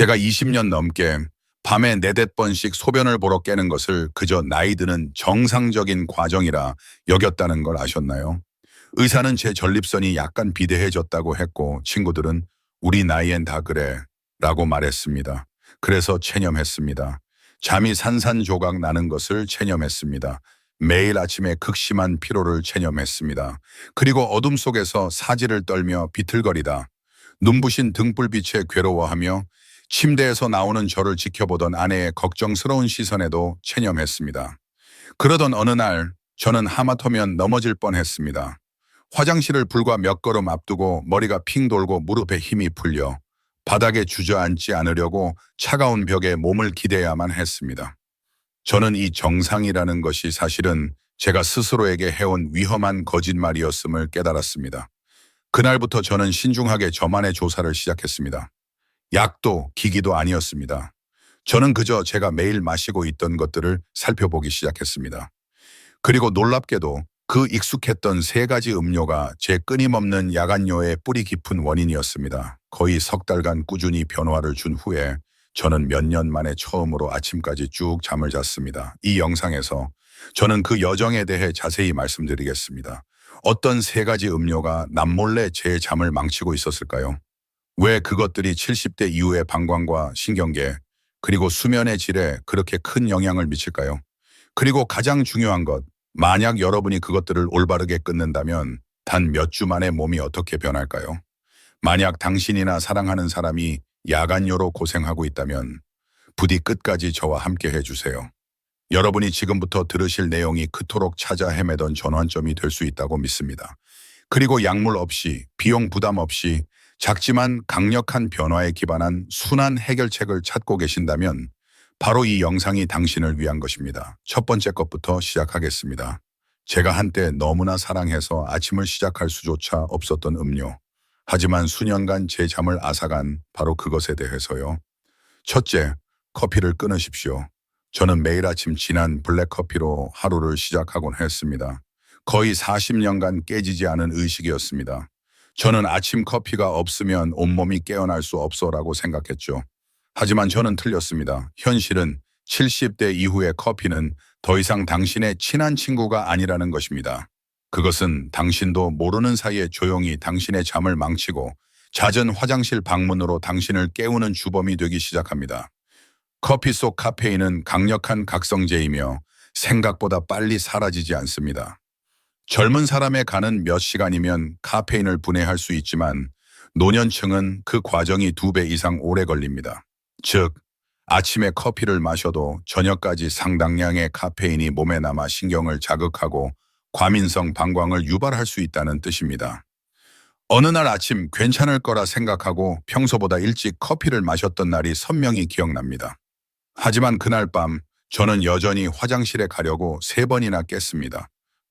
제가 20년 넘게 밤에 네댓 번씩 소변을 보러 깨는 것을 그저 나이 드는 정상적인 과정이라 여겼다는 걸 아셨나요? 의사는 제 전립선이 약간 비대해졌다고 했고 친구들은 우리 나이엔 다 그래 라고 말했습니다. 그래서 체념했습니다. 잠이 산산조각 나는 것을 체념했습니다. 매일 아침에 극심한 피로를 체념했습니다. 그리고 어둠 속에서 사지를 떨며 비틀거리다 눈부신 등불빛에 괴로워하며 침대에서 나오는 저를 지켜보던 아내의 걱정스러운 시선에도 체념했습니다. 그러던 어느 날 저는 하마터면 넘어질 뻔했습니다. 화장실을 불과 몇 걸음 앞두고 머리가 핑 돌고 무릎에 힘이 풀려 바닥에 주저앉지 않으려고 차가운 벽에 몸을 기대야만 했습니다. 저는 이 정상이라는 것이 사실은 제가 스스로에게 해온 위험한 거짓말이었음을 깨달았습니다. 그날부터 저는 신중하게 저만의 조사를 시작했습니다. 약도 기기도 아니었습니다. 저는 그저 제가 매일 마시고 있던 것들을 살펴보기 시작했습니다. 그리고 놀랍게도 그 익숙했던 세 가지 음료가 제 끊임없는 야간요의 뿌리 깊은 원인이었습니다. 거의 석 달간 꾸준히 변화를 준 후에 저는 몇 년 만에 처음으로 아침까지 쭉 잠을 잤습니다. 이 영상에서 저는 그 여정에 대해 자세히 말씀드리겠습니다. 어떤 세 가지 음료가 남몰래 제 잠을 망치고 있었을까요? 왜 그것들이 70대 이후의 방광과 신경계 그리고 수면의 질에 그렇게 큰 영향을 미칠까요? 그리고 가장 중요한 것, 만약 여러분이 그것들을 올바르게 끊는다면 단 몇 주 만에 몸이 어떻게 변할까요? 만약 당신이나 사랑하는 사람이 야간요로 고생하고 있다면 부디 끝까지 저와 함께 해주세요. 여러분이 지금부터 들으실 내용이 그토록 찾아 헤매던 전환점이 될 수 있다고 믿습니다. 그리고 약물 없이, 비용 부담 없이 작지만 강력한 변화에 기반한 순한 해결책을 찾고 계신다면 바로 이 영상이 당신을 위한 것입니다. 첫 번째 것부터 시작하겠습니다. 제가 한때 너무나 사랑해서 아침을 시작할 수조차 없었던 음료. 하지만 수년간 제 잠을 앗아간 바로 그것에 대해서요. 첫째, 커피를 끊으십시오. 저는 매일 아침 진한 블랙커피로 하루를 시작하곤 했습니다. 거의 40년간 깨지지 않은 의식이었습니다. 저는 아침 커피가 없으면 온몸이 깨어날 수 없어라고 생각했죠. 하지만 저는 틀렸습니다. 현실은 70대 이후의 커피는 더 이상 당신의 친한 친구가 아니라는 것입니다. 그것은 당신도 모르는 사이에 조용히 당신의 잠을 망치고 잦은 화장실 방문으로 당신을 깨우는 주범이 되기 시작합니다. 커피 속 카페인은 강력한 각성제이며 생각보다 빨리 사라지지 않습니다. 젊은 사람의 간은 몇 시간이면 카페인을 분해할 수 있지만 노년층은 그 과정이 두 배 이상 오래 걸립니다. 즉, 아침에 커피를 마셔도 저녁까지 상당량의 카페인이 몸에 남아 신경을 자극하고 과민성 방광을 유발할 수 있다는 뜻입니다. 어느 날 아침 괜찮을 거라 생각하고 평소보다 일찍 커피를 마셨던 날이 선명히 기억납니다. 하지만 그날 밤 저는 여전히 화장실에 가려고 세 번이나 깼습니다.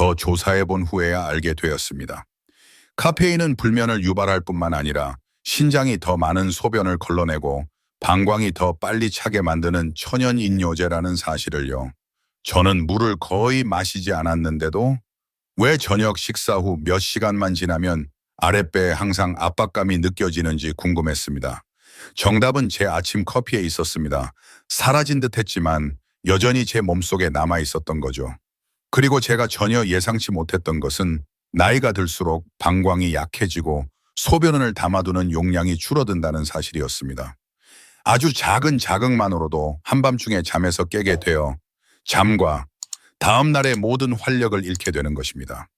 더 조사해 본 후에야 알게 되었습니다. 카페인은 불면을 유발할 뿐만 아니라 신장이 더 많은 소변을 걸러내고 방광이 더 빨리 차게 만드는 천연 인뇨제라는 사실을요. 저는 물을 거의 마시지 않았는데도 왜 저녁 식사 후 몇 시간만 지나면 아랫배에 항상 압박감이 느껴지는지 궁금했습니다. 정답은 제 아침 커피에 있었습니다. 사라진 듯 했지만 여전히 제 몸속에 남아 있었던 거죠. 그리고 제가 전혀 예상치 못했던 것은 나이가 들수록 방광이 약해지고 소변을 담아두는 용량이 줄어든다는 사실이었습니다. 아주 작은 자극만으로도 한밤중에 잠에서 깨게 되어 잠과 다음 날의 모든 활력을 잃게 되는 것입니다.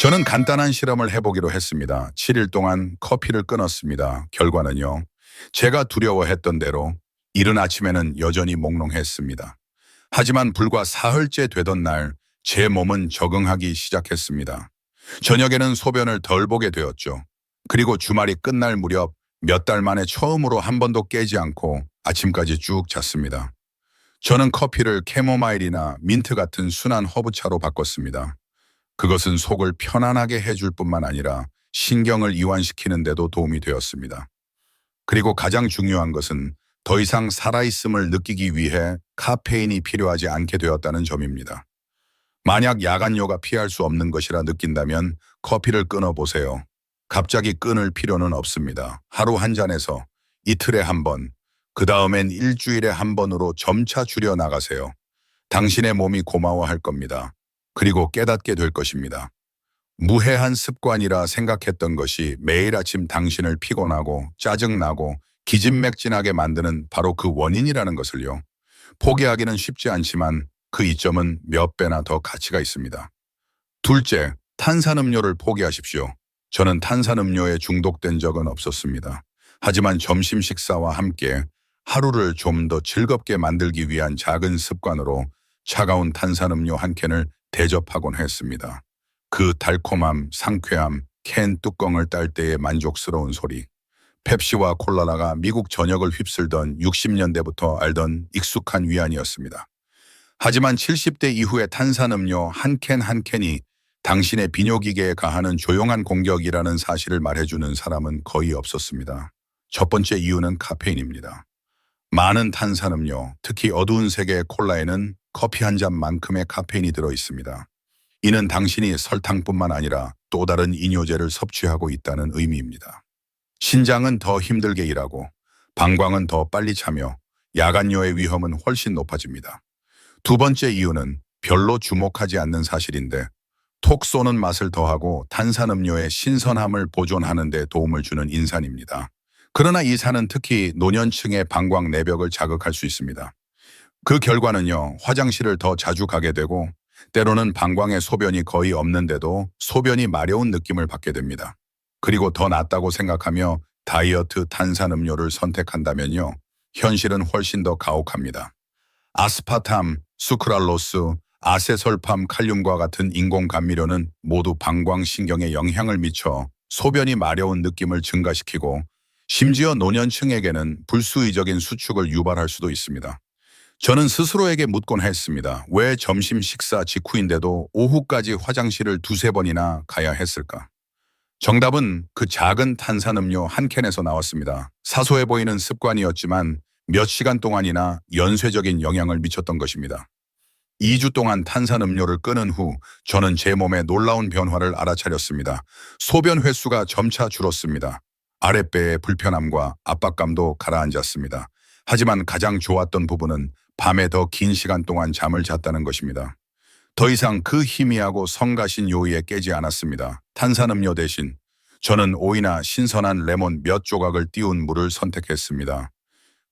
저는 간단한 실험을 해보기로 했습니다. 7일 동안 커피를 끊었습니다. 결과는요. 제가 두려워했던 대로 이른 아침에는 여전히 몽롱했습니다. 하지만 불과 사흘째 되던 날 제 몸은 적응하기 시작했습니다. 저녁에는 소변을 덜 보게 되었죠. 그리고 주말이 끝날 무렵 몇 달 만에 처음으로 한 번도 깨지 않고 아침까지 쭉 잤습니다. 저는 커피를 캐모마일이나 민트 같은 순한 허브차로 바꿨습니다. 그것은 속을 편안하게 해줄 뿐만 아니라 신경을 이완시키는 데도 도움이 되었습니다. 그리고 가장 중요한 것은 더 이상 살아있음을 느끼기 위해 카페인이 필요하지 않게 되었다는 점입니다. 만약 야간요가 피할 수 없는 것이라 느낀다면 커피를 끊어보세요. 갑자기 끊을 필요는 없습니다. 하루 한 잔에서 이틀에 한 번, 그 다음엔 일주일에 한 번으로 점차 줄여 나가세요. 당신의 몸이 고마워할 겁니다. 그리고 깨닫게 될 것입니다. 무해한 습관이라 생각했던 것이 매일 아침 당신을 피곤하고 짜증나고 기진맥진하게 만드는 바로 그 원인이라는 것을요. 포기하기는 쉽지 않지만 그 이점은 몇 배나 더 가치가 있습니다. 둘째, 탄산음료를 포기하십시오. 저는 탄산음료에 중독된 적은 없었습니다. 하지만 점심 식사와 함께 하루를 좀 더 즐겁게 만들기 위한 작은 습관으로 차가운 탄산음료 한 캔을 대접하곤 했습니다. 그 달콤함, 상쾌함, 캔 뚜껑을 딸 때의 만족스러운 소리. 펩시와 콜라라가 미국 전역을 휩쓸던 60년대부터 알던 익숙한 위안이었습니다. 하지만 70대 이후의 탄산음료 한 캔 한 캔이 당신의 비뇨기계에 가하는 조용한 공격이라는 사실을 말해주는 사람은 거의 없었습니다. 첫 번째 이유는 카페인입니다. 많은 탄산음료, 특히 어두운 색의 콜라에는 커피 한 잔만큼의 카페인이 들어 있습니다. 이는 당신이 설탕뿐만 아니라 또 다른 이뇨제를 섭취하고 있다는 의미입니다. 신장은 더 힘들게 일하고 방광은 더 빨리 차며 야간뇨의 위험은 훨씬 높아집니다. 두 번째 이유는 별로 주목하지 않는 사실인데 톡 쏘는 맛을 더하고 탄산음료의 신선함을 보존하는 데 도움을 주는 인산입니다. 그러나 이 산은 특히 노년층의 방광 내벽을 자극할 수 있습니다. 그 결과는요, 화장실을 더 자주 가게 되고 때로는 방광의 소변이 거의 없는데도 소변이 마려운 느낌을 받게 됩니다. 그리고 더 낫다고 생각하며 다이어트 탄산음료를 선택한다면요, 현실은 훨씬 더 가혹합니다. 아스파탐, 수크랄로스, 아세설팜, 칼륨과 같은 인공 감미료는 모두 방광신경에 영향을 미쳐 소변이 마려운 느낌을 증가시키고 심지어 노년층에게는 불수의적인 수축을 유발할 수도 있습니다. 저는 스스로에게 묻곤 했습니다. 왜 점심 식사 직후인데도 오후까지 화장실을 두세 번이나 가야 했을까? 정답은 그 작은 탄산음료 한 캔에서 나왔습니다. 사소해 보이는 습관이었지만 몇 시간 동안이나 연쇄적인 영향을 미쳤던 것입니다. 2주 동안 탄산음료를 끊은 후 저는 제 몸에 놀라운 변화를 알아차렸습니다. 소변 횟수가 점차 줄었습니다. 아랫배의 불편함과 압박감도 가라앉았습니다. 하지만 가장 좋았던 부분은 밤에 더 긴 시간 동안 잠을 잤다는 것입니다. 더 이상 그 희미하고 성가신 요의에 깨지 않았습니다. 탄산음료 대신 저는 오이나 신선한 레몬 몇 조각을 띄운 물을 선택했습니다.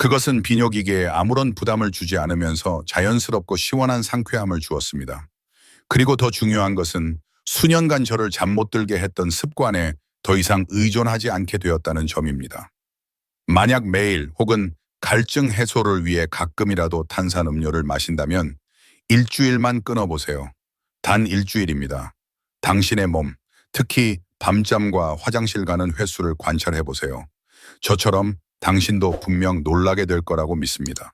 그것은 비뇨기계에 아무런 부담을 주지 않으면서 자연스럽고 시원한 상쾌함을 주었습니다. 그리고 더 중요한 것은 수년간 저를 잠 못 들게 했던 습관에 더 이상 의존하지 않게 되었다는 점입니다. 만약 매일 혹은 갈증 해소를 위해 가끔이라도 탄산 음료를 마신다면 일주일만 끊어보세요. 단 일주일입니다. 당신의 몸, 특히 밤잠과 화장실 가는 횟수를 관찰해 보세요. 저처럼 당신도 분명 놀라게 될 거라고 믿습니다.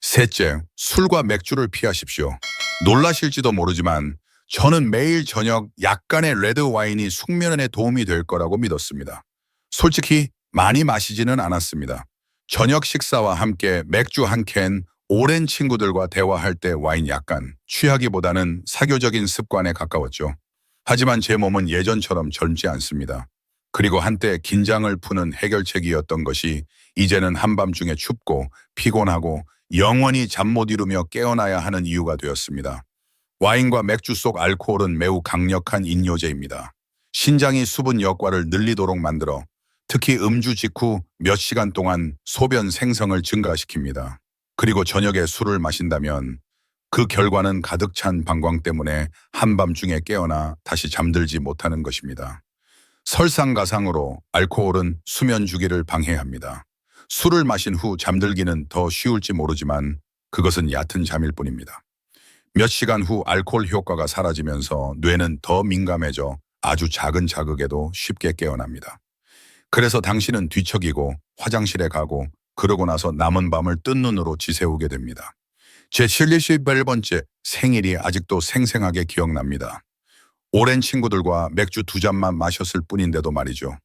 셋째, 술과 맥주를 피하십시오. 놀라실지도 모르지만 저는 매일 저녁 약간의 레드 와인이 숙면에 도움이 될 거라고 믿었습니다. 솔직히 많이 마시지는 않았습니다. 저녁 식사와 함께 맥주 한 캔, 오랜 친구들과 대화할 때 와인 약간, 취하기보다는 사교적인 습관에 가까웠죠. 하지만 제 몸은 예전처럼 젊지 않습니다. 그리고 한때 긴장을 푸는 해결책이었던 것이 이제는 한밤중에 춥고 피곤하고 영원히 잠 못 이루며 깨어나야 하는 이유가 되었습니다. 와인과 맥주 속 알코올은 매우 강력한 인뇨제입니다. 신장이 수분 역과를 늘리도록 만들어 특히 음주 직후 몇 시간 동안 소변 생성을 증가시킵니다. 그리고 저녁에 술을 마신다면 그 결과는 가득 찬 방광 때문에 한밤중에 깨어나 다시 잠들지 못하는 것입니다. 설상가상으로 알코올은 수면 주기를 방해합니다. 술을 마신 후 잠들기는 더 쉬울지 모르지만 그것은 얕은 잠일 뿐입니다. 몇 시간 후 알코올 효과가 사라지면서 뇌는 더 민감해져 아주 작은 자극에도 쉽게 깨어납니다. 그래서 당신은 뒤척이고 화장실에 가고 그러고 나서 남은 밤을 뜬 눈으로 지새우게 됩니다. 제 78번째 생일이 아직도 생생하게 기억납니다. 오랜 친구들과 맥주 두 잔만 마셨을 뿐인데도 말이죠.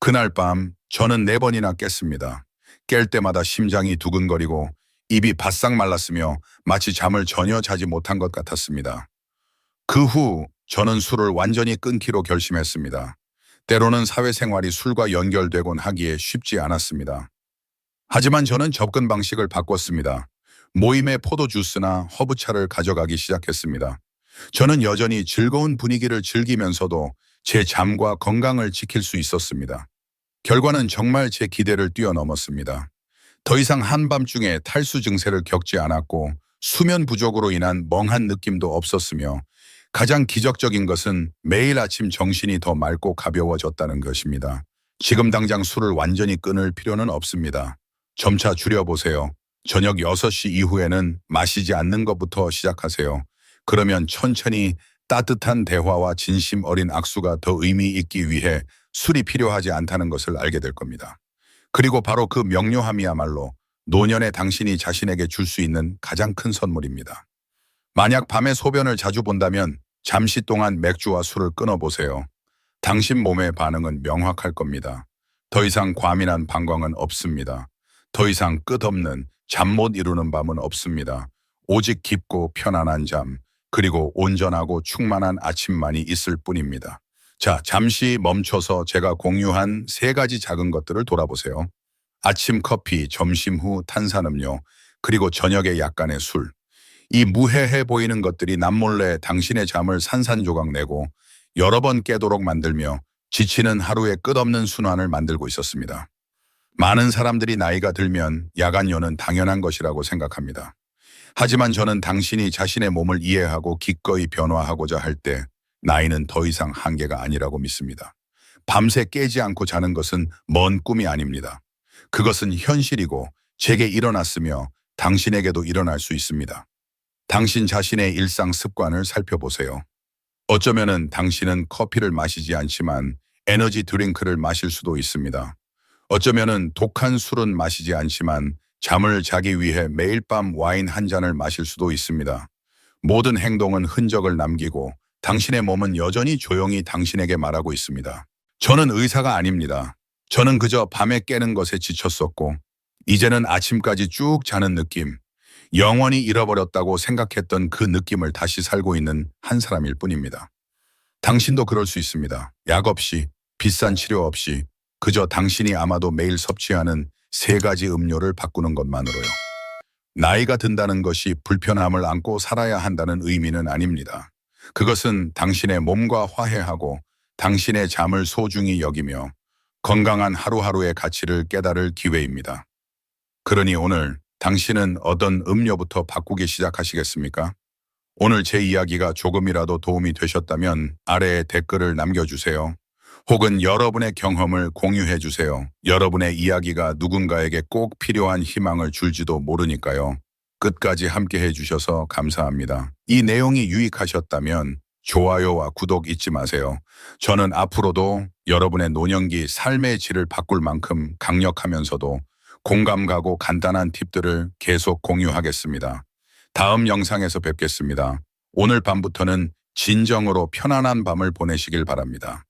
그날 밤 저는 네 번이나 깼습니다. 깰 때마다 심장이 두근거리고 입이 바싹 말랐으며 마치 잠을 전혀 자지 못한 것 같았습니다. 그 후 저는 술을 완전히 끊기로 결심했습니다. 때로는 사회생활이 술과 연결되곤 하기에 쉽지 않았습니다. 하지만 저는 접근 방식을 바꿨습니다. 모임에 포도 주스나 허브차를 가져가기 시작했습니다. 저는 여전히 즐거운 분위기를 즐기면서도 제 잠과 건강을 지킬 수 있었습니다. 결과는 정말 제 기대를 뛰어넘었습니다. 더 이상 한밤중에 탈수 증세를 겪지 않았고 수면 부족으로 인한 멍한 느낌도 없었으며 가장 기적적인 것은 매일 아침 정신이 더 맑고 가벼워졌다는 것입니다. 지금 당장 술을 완전히 끊을 필요는 없습니다. 점차 줄여보세요. 저녁 6시 이후에는 마시지 않는 것부터 시작하세요. 그러면 천천히 따뜻한 대화와 진심 어린 악수가 더 의미 있기 위해 술이 필요하지 않다는 것을 알게 될 겁니다. 그리고 바로 그 명료함이야말로 노년의 당신이 자신에게 줄 수 있는 가장 큰 선물입니다. 만약 밤에 소변을 자주 본다면 잠시 동안 맥주와 술을 끊어보세요. 당신 몸의 반응은 명확할 겁니다. 더 이상 과민한 방광은 없습니다. 더 이상 끝없는 잠 못 이루는 밤은 없습니다. 오직 깊고 편안한 잠, 그리고 온전하고 충만한 아침만이 있을 뿐입니다. 자, 잠시 멈춰서 제가 공유한 세 가지 작은 것들을 돌아보세요. 아침 커피, 점심 후 탄산음료, 그리고 저녁에 약간의 술. 이 무해해 보이는 것들이 남몰래 당신의 잠을 산산조각 내고 여러 번 깨도록 만들며 지치는 하루의 끝없는 순환을 만들고 있었습니다. 많은 사람들이 나이가 들면 야간요는 당연한 것이라고 생각합니다. 하지만 저는 당신이 자신의 몸을 이해하고 기꺼이 변화하고자 할 때 나이는 더 이상 한계가 아니라고 믿습니다. 밤새 깨지 않고 자는 것은 먼 꿈이 아닙니다. 그것은 현실이고 제게 일어났으며 당신에게도 일어날 수 있습니다. 당신 자신의 일상 습관을 살펴보세요. 어쩌면은 당신은 커피를 마시지 않지만 에너지 드링크를 마실 수도 있습니다. 어쩌면은 독한 술은 마시지 않지만 잠을 자기 위해 매일 밤 와인 한 잔을 마실 수도 있습니다. 모든 행동은 흔적을 남기고 당신의 몸은 여전히 조용히 당신에게 말하고 있습니다. 저는 의사가 아닙니다. 저는 그저 밤에 깨는 것에 지쳤었고 이제는 아침까지 쭉 자는 느낌, 영원히 잃어버렸다고 생각했던 그 느낌을 다시 살고 있는 한 사람일 뿐입니다. 당신도 그럴 수 있습니다. 약 없이, 비싼 치료 없이, 그저 당신이 아마도 매일 섭취하는 세 가지 음료를 바꾸는 것만으로요. 나이가 든다는 것이 불편함을 안고 살아야 한다는 의미는 아닙니다. 그것은 당신의 몸과 화해하고 당신의 잠을 소중히 여기며 건강한 하루하루의 가치를 깨달을 기회입니다. 그러니 오늘 당신은 어떤 음료부터 바꾸기 시작하시겠습니까? 오늘 제 이야기가 조금이라도 도움이 되셨다면 아래에 댓글을 남겨주세요. 혹은 여러분의 경험을 공유해 주세요. 여러분의 이야기가 누군가에게 꼭 필요한 희망을 줄지도 모르니까요. 끝까지 함께 해주셔서 감사합니다. 이 내용이 유익하셨다면 좋아요와 구독 잊지 마세요. 저는 앞으로도 여러분의 노년기 삶의 질을 바꿀 만큼 강력하면서도 공감 가고 간단한 팁들을 계속 공유하겠습니다. 다음 영상에서 뵙겠습니다. 오늘 밤부터는 진정으로 편안한 밤을 보내시길 바랍니다.